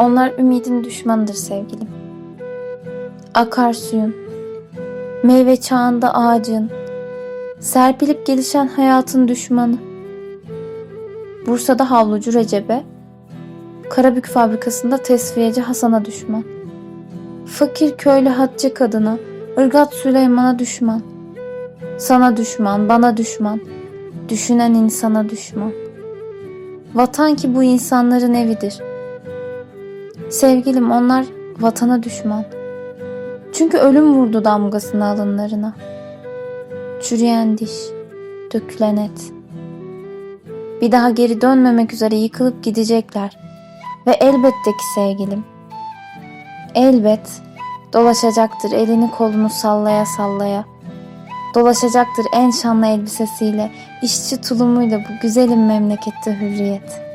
Onlar ümidin düşmanıdır sevgilim. Akarsuyun, meyve çağında ağacın, serpilip gelişen hayatın düşmanı. Bursa'da havlucu Recep'e, Karabük fabrikasında tesviyeci Hasan'a düşman. Fakir köylü Hatice kadına, ırgat Süleyman'a düşman. Sana düşman, bana düşman. Düşünen insana düşman. Vatan ki bu insanların evidir. Sevgilim onlar vatana düşman. Çünkü ölüm vurdu damgasını alınlarına. Çürüyen diş, dökülen et. Bir daha geri dönmemek üzere yıkılıp gidecekler. Ve elbette ki sevgilim. Elbet dolaşacaktır elini kolunu sallaya sallaya. Dolaşacaktır en şanlı elbisesiyle, işçi tulumuyla bu güzelim memlekette hürriyet.